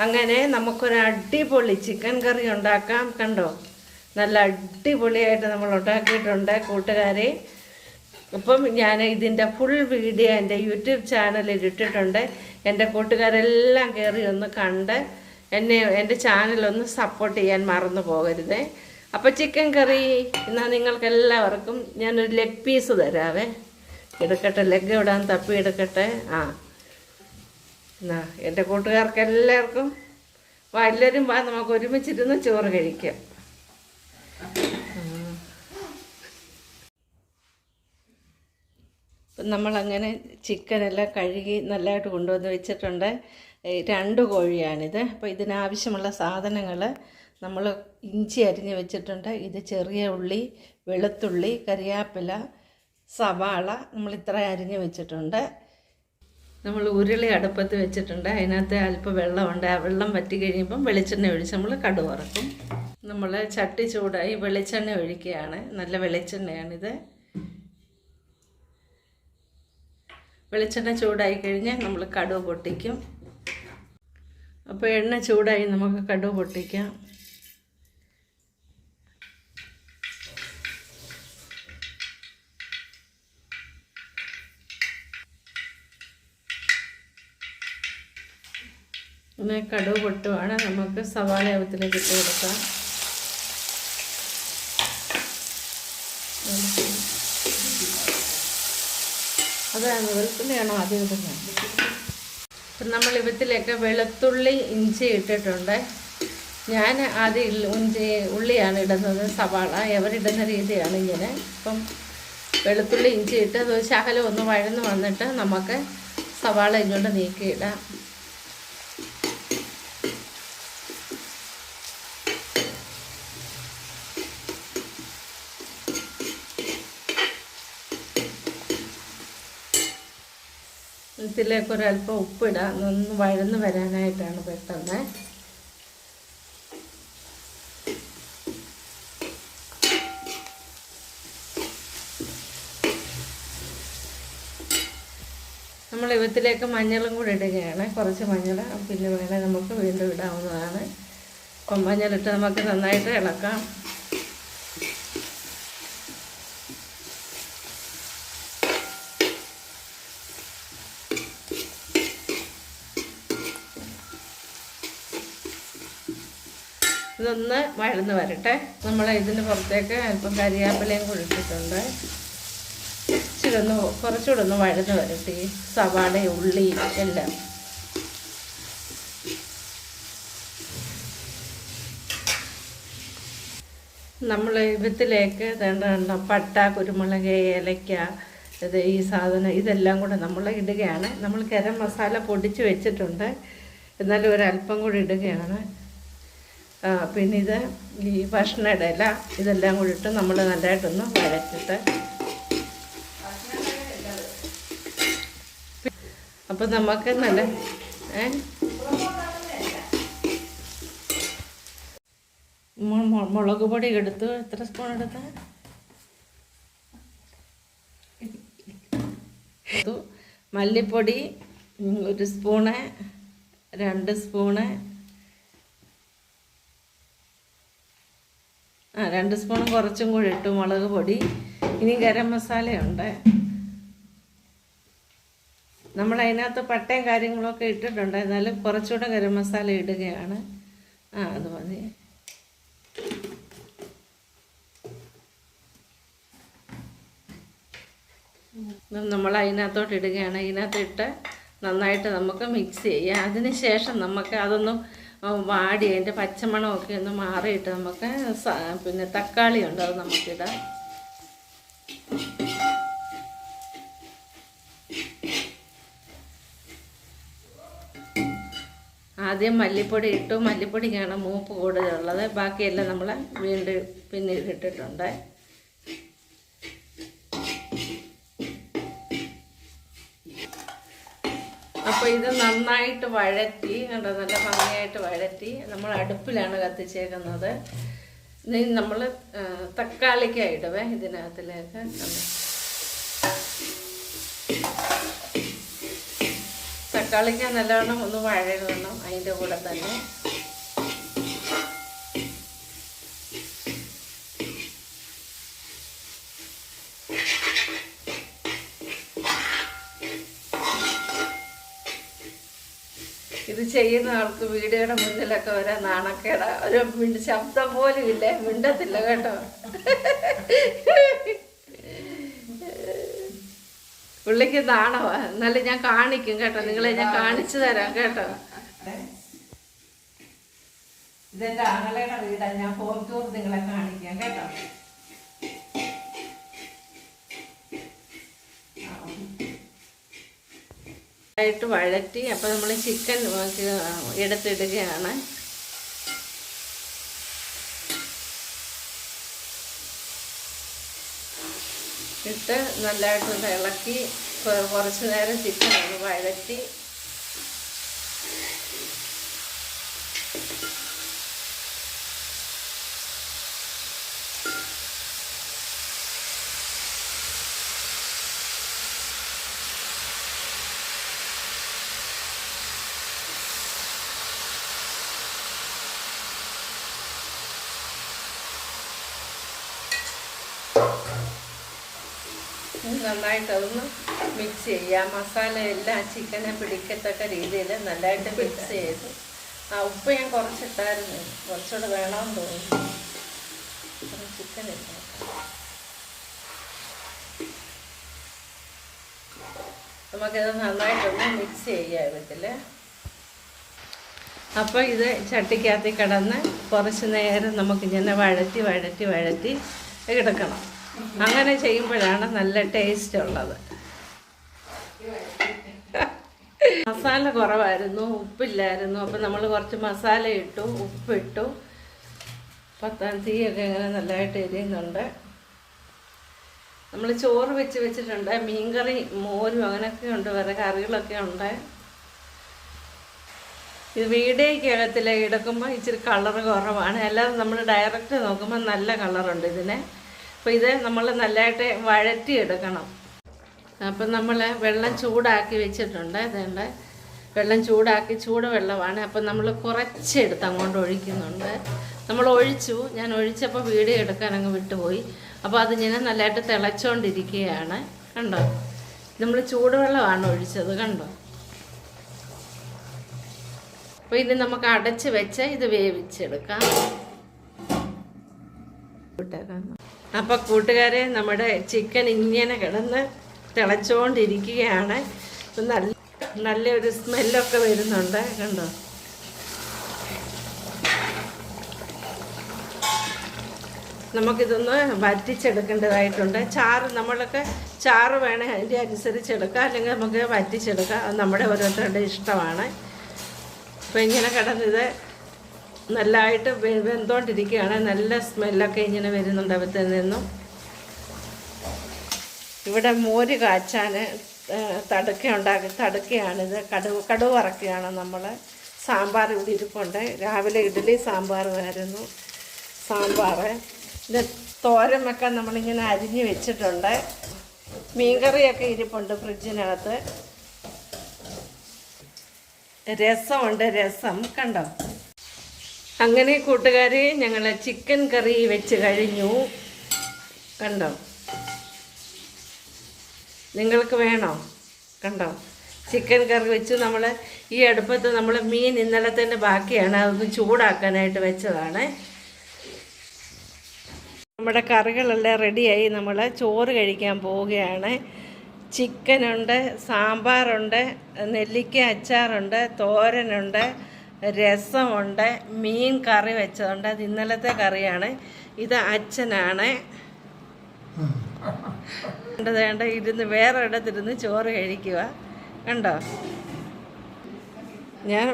അങ്ങനെ നമുക്കൊരു അടിപൊളി ചിക്കൻ കറി ഉണ്ടാക്കാം കണ്ടോ? നല്ല അടിപൊളിയായിട്ട് നമ്മൾ ഉണ്ടാക്കിയിട്ടുണ്ട് കൂട്ടുകാരെ. അപ്പം ഞാൻ ഇതിന്റെ ഫുൾ വീഡിയോ എന്റെ യൂട്യൂബ് ചാനലിൽ ഇട്ടിട്ടുണ്ട്. എന്റെ കൂട്ടുകാരെല്ലാം കയറി ഒന്ന് കണ്ട് എന്നെ എന്റെ ചാനലൊന്ന് സപ്പോർട്ട് ചെയ്യാൻ മറന്നു പോകരുതേ. അപ്പോൾ ചിക്കൻ കറി എന്നാൽ നിങ്ങൾക്ക് എല്ലാവർക്കും ഞാനൊരു ലെഗ് പീസ് തരാവേ. എടുക്കട്ടെ ലെഗ് ഇടാൻ തപ്പി എടുക്കട്ടെ? ആ. എന്നാ എന്റെ കൂട്ടുകാർക്ക് എല്ലാവർക്കും എല്ലാവരും വാ നമുക്ക് ഒരുമിച്ചിരുന്ന് ചോറ് കഴിക്കാം. ഇപ്പം നമ്മളങ്ങനെ ചിക്കനെല്ലാം കഴുകി നല്ലതായിട്ട് കൊണ്ടുവന്ന് വെച്ചിട്ടുണ്ട്. രണ്ട് കോഴിയാണിത്. അപ്പോൾ ഇതിനാവശ്യമുള്ള സാധനങ്ങൾ നമ്മൾ ഇഞ്ചി അരിഞ്ഞ് വെച്ചിട്ടുണ്ട്. ഇത് ചെറിയ ഉള്ളി വെളുത്തുള്ളി കറിവേപ്പില സവാള നമ്മൾ ഇത്ര അരിഞ്ഞ് വെച്ചിട്ടുണ്ട്. നമ്മൾ ഉരുളി അടുപ്പത്ത് വെച്ചിട്ടുണ്ട്. അതിനകത്ത് അല്പം വെള്ളമുണ്ട്. ആ വെള്ളം വറ്റി കഴിയുമ്പം വെളിച്ചെണ്ണ ഒഴിച്ച് നമ്മൾ കടു വറക്കും. നമ്മൾ ചട്ടി ചൂടായി വെളിച്ചെണ്ണ ഒഴിക്കുകയാണ്. നല്ല വെളിച്ചെണ്ണയാണിത്. വെളിച്ചെണ്ണ ചൂടായി കഴിഞ്ഞാൽ നമ്മൾ കടു പൊട്ടിക്കും. അപ്പോൾ എണ്ണ ചൂടായി നമുക്ക് കടു പൊട്ടിക്കാം. പിന്നെ കടുവ് പൊട്ടുവാണ്. നമുക്ക് സവാള യവത്തിലേക്ക് ഇട്ട് കൊടുക്കാം. അതാണ് വെളുത്തുള്ളിയാണോ ആദ്യം ഇടുന്നത് അപ്പം നമ്മൾ ഇവത്തിലേക്ക് വെളുത്തുള്ളി ഇഞ്ചി ഇട്ടിട്ടുണ്ട്. ഞാൻ ആദ്യം ഇഞ്ചി ഉള്ളിയാണ് ഇടുന്നത്. സവാള എവരിടുന്ന രീതിയാണ് ഇങ്ങനെ. അപ്പം വെളുത്തുള്ളി ഇഞ്ചി ഇട്ട് ശകലം ഒന്ന് വഴന്ന് വന്നിട്ട് നമുക്ക് സവാള ഇങ്ങോട്ട് നീക്കിയിടാം. ഇതിലേക്ക് ഒരല്പം ഉപ്പിടാം. ഒന്ന് വഴന്ന് വരാനായിട്ടാണ് പെട്ടെന്ന്. നമ്മൾ ഇവത്തിലേക്ക് മഞ്ഞളും കൂടി ഇടുകയാണ്. കുറച്ച് മഞ്ഞൾ പിന്നെ വേണേൽ നമുക്ക് വീണ്ടും ഇടാവുന്നതാണ്. അപ്പം മഞ്ഞളിട്ട് നമുക്ക് നന്നായിട്ട് ഇളക്കാം. ഇതൊന്ന് വഴന്ന് വരട്ടെ. നമ്മൾ ഇതിന് പുറത്തേക്ക് അല്പം കരിയാപ്പിലയും കുഴിച്ചിട്ടുണ്ട്. ഇച്ചിരി ഒന്ന് കുറച്ചുകൂടെ ഒന്ന് വഴന്ന് വരട്ടെ. ഈ ഉള്ളി എല്ലാം. നമ്മൾ വിത്തിലേക്ക് വേണ്ട പട്ട കുരുമുളക് ഏലക്ക ഇത് ഈ സാധനം ഇതെല്ലാം കൂടെ നമ്മൾ ഇടുകയാണ്. നമ്മൾ ഗരം മസാല പൊടിച്ച് വെച്ചിട്ടുണ്ട്. എന്നാലും ഒരല്പം കൂടി ഇടുകയാണ്. പിന്നെ ഇത് ഈ ഭക്ഷണയുടെ ഇല ഇതെല്ലാം കൂടി ഇട്ട് നമ്മൾ നല്ലതായിട്ടൊന്ന് വഴറ്റിട്ട്. അപ്പം നമുക്ക് നല്ല മുളക് പൊടി എടുത്തു? എത്ര സ്പൂൺ എടുത്ത? മല്ലിപ്പൊടി ഒരു സ്പൂണ് രണ്ട് സ്പൂണ് ആ രണ്ട് സ്പൂണും കുറച്ചും കൂടി ഇട്ടു മുളക് പൊടി. ഇനി ഗരം മസാലയുണ്ട് നമ്മൾ അതിനകത്ത് പട്ടയും കാര്യങ്ങളൊക്കെ ഇട്ടിട്ടുണ്ട്. എന്നാലും കുറച്ചുകൂടെ ഗരം മസാല ഇടുകയാണ്. ആ അത് മതി. നമ്മൾ അതിനകത്തോട്ട് ഇടുകയാണ്. അതിനകത്ത് ഇട്ട് നന്നായിട്ട് നമുക്ക് മിക്സ് ചെയ്യാം. അതിന് ശേഷം നമുക്ക് അതൊന്ന് വാടി അതിന്റെ പച്ചമണമൊക്കെ ഒന്ന് മാറിയിട്ട് നമുക്ക് പിന്നെ തക്കാളി ഉണ്ട് അത് നമുക്കിടാം. ആദ്യം മല്ലിപ്പൊടി ഇട്ടു. മല്ലിപ്പൊടിക്കാണ് മൂപ്പ് കൂടുതലുള്ളത്. ബാക്കിയെല്ലാം നമ്മൾ വീണ്ടും പിന്നീട് ഇട്ടിട്ടുണ്ട് അപ്പോൾ ഇത് നന്നായിട്ട് വഴറ്റി കണ്ടോ? നല്ല ഭംഗിയായിട്ട് വഴറ്റി. നമ്മൾ അടുപ്പിലാണ് കത്തിച്ചേക്കുന്നത്. ഇനി നമ്മൾ തക്കാളിക്കായിടുവേ ഇതിനകത്തിലേക്ക്. തക്കാളിക്ക നല്ലവണ്ണം ഒന്ന് വഴകണം അതിന്റെ കൂടെ തന്നെ. ഇത് ചെയ്യുന്ന ആൾക്ക് വീഡിയോയുടെ മുന്നിലൊക്കെ വരാൻ നാണക്കേട. ഒരു മിണ്ട ശബ്ദം പോലും ഇല്ലേ? മിണ്ടത്തില്ല കേട്ടോ. പുള്ളിക്ക് നാണവാ. എന്നാലും ഞാൻ കാണിക്കും കേട്ടോ. നിങ്ങളെ ഞാൻ കാണിച്ചു തരാം കേട്ടോ. ഇതെന്റെ ആങ്ങളയുടെ വീടാ. ഞാൻ ഹോം ടൂർ നിങ്ങളെ കാണിക്കാം കേട്ടോ. ആയിട്ട് വഴറ്റി അപ്പോൾ നമ്മൾ ചിക്കൻ എടുത്തിടുകയാണ്. ഇട്ട് നല്ലതായിട്ടൊന്ന് ഇളക്കി കുറച്ച് നേരം ചിക്കൻ വഴറ്റി. നന്നായിട്ട് അതൊന്ന് മിക്സ് ചെയ്യുക മസാല എല്ലാം ചിക്കനെ പിടിക്കത്തക്ക രീതിയിൽ നല്ലതായിട്ട് മിക്സ് ചെയ്ത്. ആ ഉപ്പ് ഞാൻ കുറച്ചിട്ടായിരുന്നു. കുറച്ചുകൂടെ വേണമെന്ന് തോന്നുന്നു. ചിക്കൻ ഇല്ല നമുക്കിത് നന്നായിട്ടൊന്ന് മിക്സ് ചെയ്യാം ഇതിൽ അപ്പോൾ ഇത് ചട്ടിക്കകത്ത് കിടന്ന് കുറച്ച് നേരം നമുക്കിങ്ങനെ വഴറ്റി വഴറ്റി വഴറ്റി എടുക്കണം. അങ്ങനെ ചെയ്യുമ്പോഴാണ് നല്ല ടേസ്റ്റ് ഉള്ളത്. മസാല കുറവായിരുന്നു ഉപ്പില്ലായിരുന്നു. അപ്പം നമ്മൾ കുറച്ച് മസാല ഇട്ടു ഉപ്പിട്ടു. പത്താം തീയൊക്കെ ഇങ്ങനെ നല്ലതായിട്ട് എരിയുന്നുണ്ട്. നമ്മൾ ചോറ് വെച്ച് വെച്ചിട്ടുണ്ട് മീൻകറി മോരും അങ്ങനെയൊക്കെ ഉണ്ട് വേറെ കറികളൊക്കെ ഉണ്ട്. ഇത് വീഡിയോയ്ക്കകത്തിൽ എടുക്കുമ്പോൾ ഇച്ചിരി കളർ കുറവാണ്. അല്ലാതെ നമ്മൾ ഡയറക്റ്റ് നോക്കുമ്പോൾ നല്ല കളറുണ്ട് ഇതിന്. അപ്പോൾ ഇത് നമ്മൾ നല്ലതായിട്ട് വഴറ്റി എടുക്കണം അപ്പം നമ്മൾ വെള്ളം ചൂടാക്കി വെച്ചിട്ടുണ്ട്. അതുകൊണ്ട് വെള്ളം ചൂടാക്കി ചൂട് വെള്ളമാണ് അപ്പം നമ്മൾ കുറച്ചെടുത്ത് അങ്ങോട്ട് ഒഴിക്കുന്നുണ്ട്. നമ്മൾ ഒഴിച്ചു. ഞാൻ ഒഴിച്ചപ്പോൾ വീഡിയോ എടുക്കാൻ അങ്ങ് വിട്ടുപോയി. അപ്പോൾ അത് അതിങ്ങനെ നല്ലതായിട്ട് തിളച്ചുകൊണ്ടിരിക്കുകയാണ് കണ്ടോ? നമ്മൾ ചൂടുവെള്ളമാണ് ഒഴിച്ചത്. കണ്ടോ? അപ്പോൾ ഇത് നമുക്ക് അടച്ച് വെച്ച് ഇത് വേവിച്ചെടുക്കാം. അപ്പോൾ കൂട്ടുകാരെ നമ്മുടെ ചിക്കൻ ഇങ്ങനെ കിടന്ന് തിളച്ചുകൊണ്ടിരിക്കുകയാണ് നല്ല നല്ലൊരു സ്മെല്ലൊക്കെ വരുന്നുണ്ട് കണ്ടോ? നമുക്കിതൊന്ന് വറ്റിച്ചെടുക്കേണ്ടതായിട്ടുണ്ട്. ചാറ് നമ്മളൊക്കെ ചാറ് വേണേൽ അതിന്റെ അനുസരിച്ചെടുക്കാം. അല്ലെങ്കിൽ നമുക്ക് വറ്റിച്ചെടുക്കാം. അത് നമ്മുടെ ഓരോരുത്തരുടെ ഇഷ്ടമാണ്. അപ്പോൾ ഇങ്ങനെ കിടന്നിത് നല്ലതായിട്ട് വെന്തോണ്ടിരിക്കുകയാണ്. നല്ല സ്മെല്ലൊക്കെ ഇങ്ങനെ വരുന്നുണ്ട് അവത്തിൽ നിന്നും. ഇവിടെ മോര് കാച്ചാൻ തടുക്ക ഉണ്ടാക്കി തടുക്കയാണിത്. കടുവ് കടുവ് ഇറക്കുകയാണ് നമ്മൾ സാമ്പാർ ഇവിടെ ഇരിപ്പുണ്ട്. രാവിലെ ഇഡ്ഡലി വരുന്നു സാമ്പാർ. ഇത് തോരൻ വെക്കാൻ നമ്മളിങ്ങനെ അരിഞ്ഞ് വെച്ചിട്ടുണ്ട്. മീൻകറിയൊക്കെ ഇരിപ്പുണ്ട് ഫ്രിഡ്ജിനകത്ത്. രസമുണ്ട് രസം. കണ്ടോ? അങ്ങനെ കൂട്ടുകാരെ ഞങ്ങൾ ചിക്കൻ കറി വെച്ച് കഴിഞ്ഞു. കണ്ടോ? നിങ്ങൾക്ക് വേണോ? കണ്ടോ? ചിക്കൻ കറി വെച്ച്. നമ്മൾ ഈ അടുപ്പത്ത് നമ്മൾ മീൻ ഇന്നലെ തന്നെ ബാക്കിയാണ്. അതൊന്ന് ചൂടാക്കാനായിട്ട് വെച്ചതാണ്. നമ്മുടെ കറികളെല്ലാം റെഡിയായി നമ്മൾ ചോറ് കഴിക്കാൻ പോവുകയാണ്. ചിക്കനുണ്ട് സാമ്പാറുണ്ട് നെല്ലിക്ക അച്ചാറുണ്ട് തോരനുണ്ട് രസമുണ്ട് മീൻ കറി വെച്ചതുണ്ട്. അത് ഇന്നലത്തെ കറിയാണ്. ഇത് അച്ഛനാണ്. കണ്ടത് വേണ്ട ഇരുന്ന് വേറെ ഇടത്തിരുന്ന് ചോറ് കഴിക്കുക. കണ്ടോ? ഞാൻ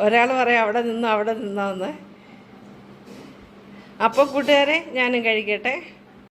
ഒരാൾ പറയാം അവിടെ നിന്നോ അവിടെ നിന്നോ എന്ന്. അപ്പോൾ കൂട്ടുകാരെ ഞാനും കഴിക്കട്ടെ.